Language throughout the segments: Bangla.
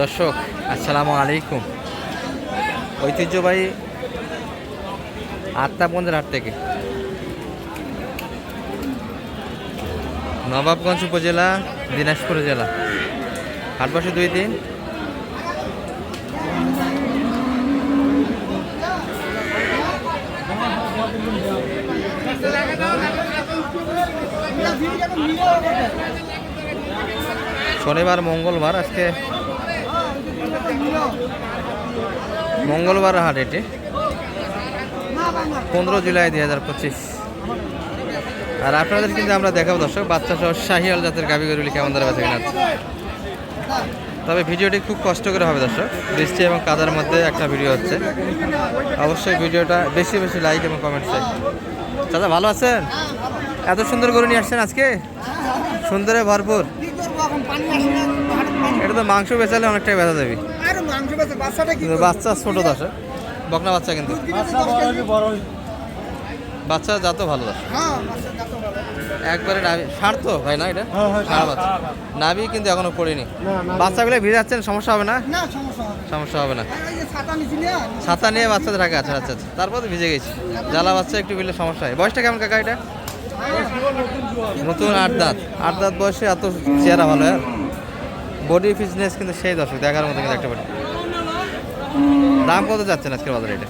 দর্শক, আসসালামু আলাইকুম। ঐতিহ্যবাহী আত্মাপঞ্জের হাট থেকে নবাবগঞ্জ উপজেলা, দিনাজপুর জেলা। হাট দুই দিন। শনিবার, মঙ্গলবার, আজকে মঙ্গলবার হাট এটি। পনেরো জুলাই দুই হাজার পঁচিশ। আর আপনাদের কিন্তু আমরা দেখাবো দর্শক, বাচ্চা সহ শাহিয়াল জাতের গাভি গরুগুলি কেমন ধরে বেঁচে কিনা তবে ভিডিওটি খুব কষ্ট করে হবে দর্শক, বৃষ্টি এবং কাদার মধ্যে একটা ভিডিও হচ্ছে। অবশ্যই ভিডিওটা বেশি বেশি লাইক এবং কমেন্ট চাই। দাদা ভালো আছেন? এত সুন্দর গরু নিয়ে আসছেন আজকে? সুন্দরে ভরপুর। এটা তো মাংস বেচালে অনেকটাই ব্যথা দেবে। বাচ্চা ছোট দশ বকনা বাচ্চা কিন্তু। বাচ্চা যা তো ভালো দশ ভালো একবারে নাভি ষাঁড় তো ভাই না এটা? হ্যাঁ, হ্যাঁ, ষাঁড় বাচ্চা। নাভি কিন্তু এখনও পড়েনি। বাচ্চাগুলো ভিজাচ্ছেন সমস্যা হবে না? সমস্যা হবে না। ছাতা নিয়ে বাচ্চাদের রাখা আছে আচ্ছা আচ্ছা। তারপর তো ভিজে গেছি। জ্বালা বাচ্চা একটু বিলে সমস্যা হয়। বয়সটা কেমন কাকা এটা? নতুন আট দাঁত। আট দাঁত বয়সে এত চেহারা ভালো হ্যাঁ? বডি ফিটনেস কিন্তু সেই দর্শক দেখার মতো কিন্তু একটা বডি দাম কত যাচ্ছেন আজকের বাজারে এটা?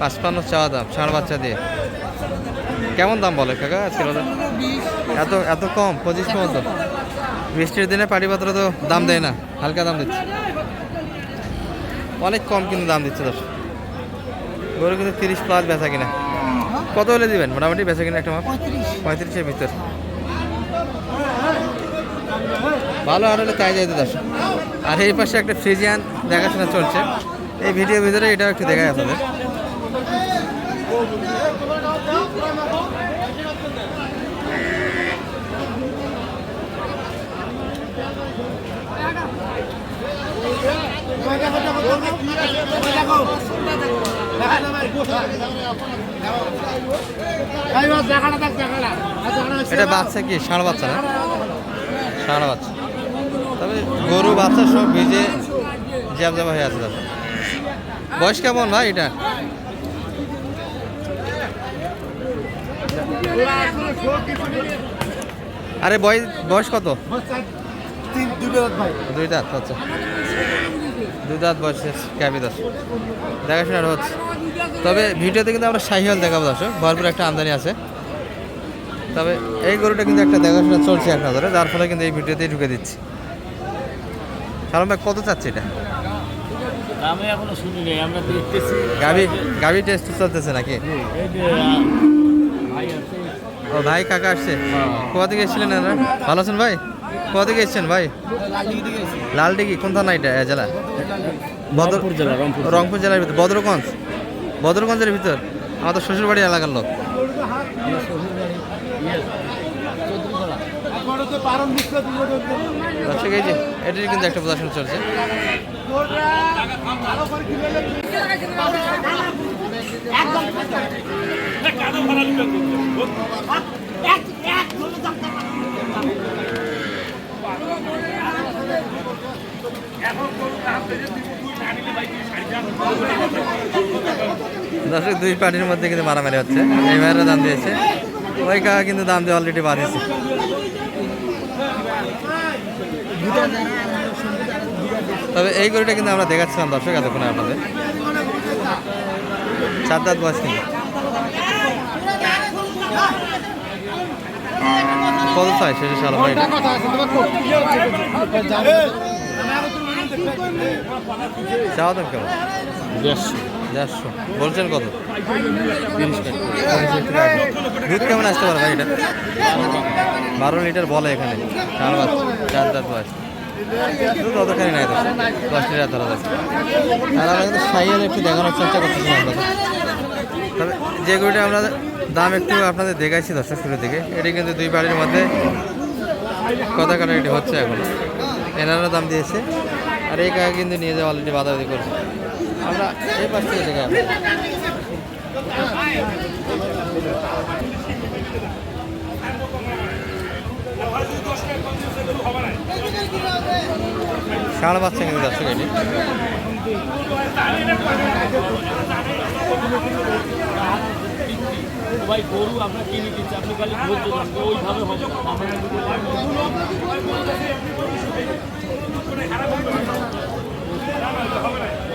পাঁচপান্ন। চাওয়া দাম ষাঁড় বাচ্চা দিয়ে। কেমন দাম বলে কাকা আজকের বাজার? এত এত কম পঁচিশ মতো বৃষ্টির দিনে পাটিপত্র তো দাম দেয় না হালকা দাম দিচ্ছে। অনেক কম কিন্তু দাম দিচ্ছে দশ গরু কিন্তু তিরিশ প্লাস বেচা কিনা। কত হলে দিবেন? মোটামুটি বেচা কিনা একটা মাপ? পঁয়ত্রিশ। পঁয়ত্রিশের ভিতর। ভালো আর হলে তাই যাইতে দশ আর এই পাশে একটা ফ্রিজিয়ান দেখাশোনা চলছে। এই ভিডিওর ভিতরে এটাও একটু দেখায় আপনাদের। এটা বাচ্চা কি? ষাঁড় বাচ্চা না? ষাঁড় বাচ্চা। তবে গরু, বাচ্চা সব ভিজে জ্যাব জ্যাব হয়ে আছে দাদা। বয়স কেমন ভাই এটা? আরে বয়স বয়স কত? দুই দাঁত আচ্ছা। দুই দাঁত বয়সের ক্যাবি দশ দেখাশোনা হচ্ছে। তবে ভিডিওতে কিন্তু আমরা শাহিওয়াল দেখাবো দর্শক, ভরপুর একটা আমদানি আছে। তবে এই গরুটা কিন্তু একটা দেখাশোনা চলছে নজরে যার ফলে কিন্তু এই ভিডিওতেই ঢুকে দিচ্ছি। সালাম ভাই কত চাচ্ছে এটা? আমি এখনও শুনি নাই আমরা দেখতেছি। গাভি গাভি টেস্ট চলতেছে নাকি? ও ভাই কাকা আসছে। কোথা থেকে এসেছিলেন ভালো আছেন ভাই? কোথা থেকে এসেছেন ভাই? লালডিগি কোন থানা এটা জেলা? বদর রংপুর জেলা রংপুর জেলার ভিতর বদরগঞ্জ বদরগঞ্জের ভিতর। আমাদের শ্বশুরবাড়ি এলাকার লোক। দর্শক, এই যে, এটির কিন্তু একটা প্রদর্শন চলছে। দর্শক, দুই পার্টির মধ্যে কিন্তু মারামারি হচ্ছে। এই ভাইয়েরও দাম দিয়েছে। ওই কাকা কিন্তু দাম দিয়ে অলরেডি বাড়িয়েছে। তবে এই গরুটা কিন্তু আমরা দেখাচ্ছিলাম দর্শক এতক্ষণে আপনাদের। চার দাঁত বয়স কিন্তু। কত চাই? শেষে সাল ভাই চাওয়া দাম কেমন? দেড়শো। বলছেন কত? দুধ কেমন আসতে পারে ভাই বারো লিটার বলে এখানে। চার বাচ্চা, চার দাঁত বয়স। দুধ অতখানি নাই দশ দশ লিটার ধরা যাচ্ছে আর আমরা কিন্তু সাইয়াল একটু দেখানোর চেষ্টা করতেছি আপনাদের। তবে যে গরুটা আমরা দাম একটু আপনাদের দেখাইছি দর্শক শুরু থেকে এটি কিন্তু দুই বাড়ির মধ্যে কথা কাটাকাটি হচ্ছে এখন। এনারা দাম দিয়েছে, আর এই কাকা কিন্তু নিয়ে যাওয়া অলরেডি বাধাবাধি করছে। আমরা এই পাশ থেকে দেখে ষাঁড় বাচ্চা কিন্তু দর্শক এটি ভাই গরু আমরা কিনে দিচ্ছি আপনি খালি ধৈর্য ওইভাবে হবে না।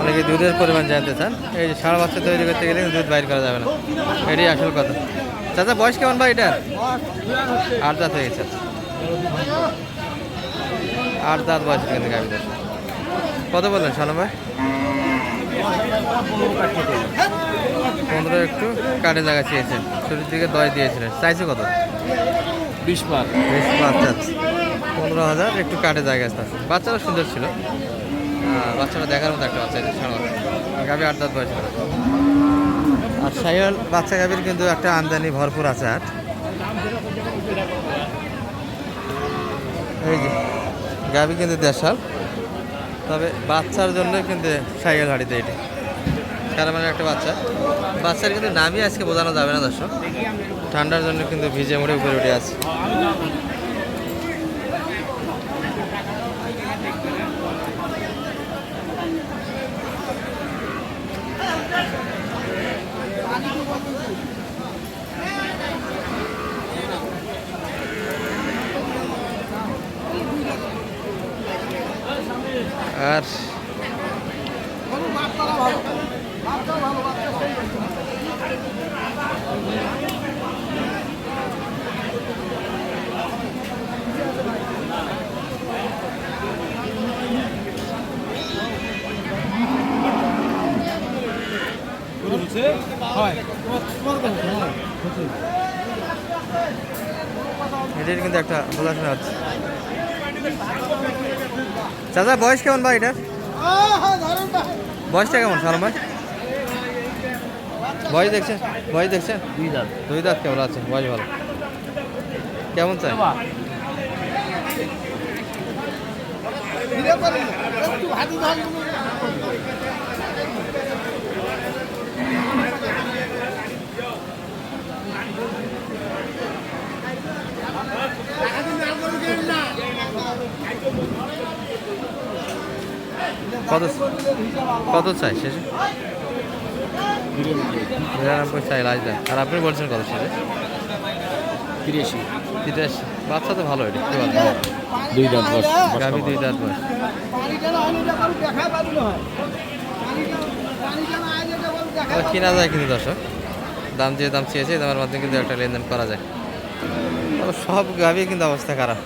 অনেকে দুধের পরিমাণ জানতে চান এই যে ষাঁড় বাচ্চা তৈরি করতে গেলে দুধ বাইর করা যাবে না এটাই আসল কথা চাচা বয়স কেমন ভাই এটা আট দাঁত হয়ে গেছে আট দাঁত বয়স কিন্তু কত বললেন শানু ভাই একটু কাটে জায়গা চেয়েছেন। শুরুর দিকে দশ দিয়েছিলেন। চাইছে কত? বিশ পার। বেশ বাচ্চা আছে পনেরো হাজার একটু কাটে জায়গা আছে। বাচ্চারা সুন্দর ছিল। আহ, বাচ্চাটা দেখার মতো একটা বাচ্চা সারা গাভি আট দাঁত বয়স আর সাইয়াল বাচ্চা গাভির কিন্তু একটা আমদানি ভরপুর আছে হাট। এই যে গাভি কিন্তু দেশাল। তবে বাচ্চার জন্য কিন্তু সাইকেল হাঁটিতে এটি। কারমানের একটা বাচ্চা। বাচ্চার কিন্তু নামই আজকে বোঝানো যাবে না দর্শক। ঠান্ডার জন্য কিন্তু ভিজে মুড়ে উপরে উঠে আছে। আর এটির কিন্তু একটা খোলাশোনা হচ্ছে চাচা বয়স কেমন ভাই এটার? বয়সটা কেমন সালাম ভাই বয়স দেখছেন বয়স দেখছেন দুই দাঁত। দুই দাঁত কেমন আছে? বয়স ভালো। কেমন চাই? কত কত চাই শেষে? নিরানব্বই চাই লাজ দেন আর আপনি বলছেন কত শেষে তিরিশি। তিরাশি। বাচ্চা তো ভালো এটি কি দুই দাঁত বস গাভি দুই দাঁত বয়স। হয় কেনা যায় কিন্তু দর্শক। দাম যে দাম চেয়েছে দামের মাধ্যমে কিন্তু একটা লেনদেন করা যায়। তবে সব গাভি কিন্তু অবস্থা খারাপ।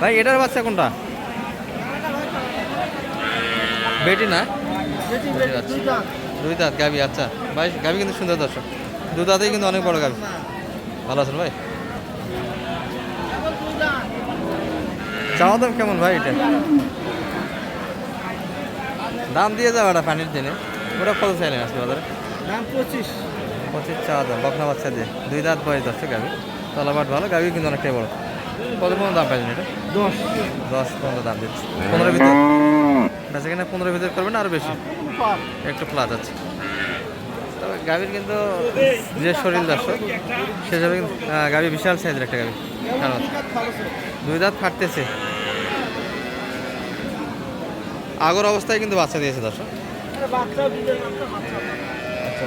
ভাই এটার বাচ্চা কোনটা? বেটি না? বাচ্চা। দুইটা দুই দাঁত গাভি আচ্ছা। ভাই গাভি কিন্তু সুন্দর দর্শক। দু দাঁতেই কিন্তু অনেক বড় গাভি ভালো আছেন ভাই? চাওয়া দাম কেমন ভাই এটা? দাম দিয়ে যাও ওটা পানির দিনে। ওটা কত চাইলেন আজকে বাজারে? দাম পঁচিশ। পঁচিশ চাওয়া দাম বকনা বাচ্চা দিয়ে। দুই দাঁত বয়স দশটা গাভি তলাবাট ভালো গাভি কিন্তু অনেকটাই বড়। কত পনেরো দাম পাইলেন এটা? দশ। দশ পনেরো দাম দিচ্ছে। পনেরো ভিতর বেচা সেখানে পনেরো ভিতর করবেন আরও বেশি। একটু প্লাস আছে। তবে গাভীর কিন্তু যে শরীর দর্শক সে হিসাবে কিন্তু, গাভী বিশাল সাইজের একটা গাভী। কারণ দুই দাঁত ফাটতেছে। আগর অবস্থায় কিন্তু বাচ্চা দিয়েছে দর্শক। আচ্ছা।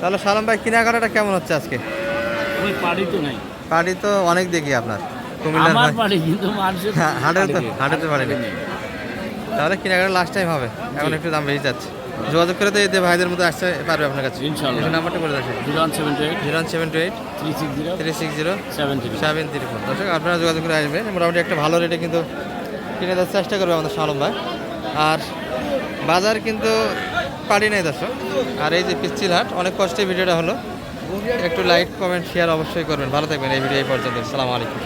তাহলে সালাম ভাই কেনাকাটাটা কেমন হচ্ছে আজকে? পাড়ি তো নাই। পার্টি তো অনেক দেখি আপনার। আমার। পাড়ি কিন্তু মানুষের হ্যাঁ, হাটের তো পাড়ি নেই। হাটের তো পাড়ি নেই। তাহলে কেনাকাটা লাস্ট টাইম হবে। এখন একটু দাম বেশি যাচ্ছে। যোগাযোগ করে তো এতে ভাইদের মতো আসতে পারবে আপনার কাছে। ইনশাল্লাহ। একটু নাম্বারটা করে দেখেন zero one seven two eight. Zero one seven two eight. Three six zero. Three six zero. Seven three seven three four. দর্শক আপনারা যোগাযোগ করে আসবেন। মোটামুটি একটা ভালো রেটে কিন্তু কিনে দেওয়ার চেষ্টা করবে আমাদের শালম ভাই। আর বাজার কিন্তু পারি নাই দর্শক। আর এই যে পিচ্ছিল হাট অনেক কষ্টে ভিডিওটা হলো। একটু লাইক কমেন্ট শেয়ার অবশ্যই করবেন। ভালো থাকবেন এই ভিডিও এই পর্যন্ত। সালাম আলাইকুম।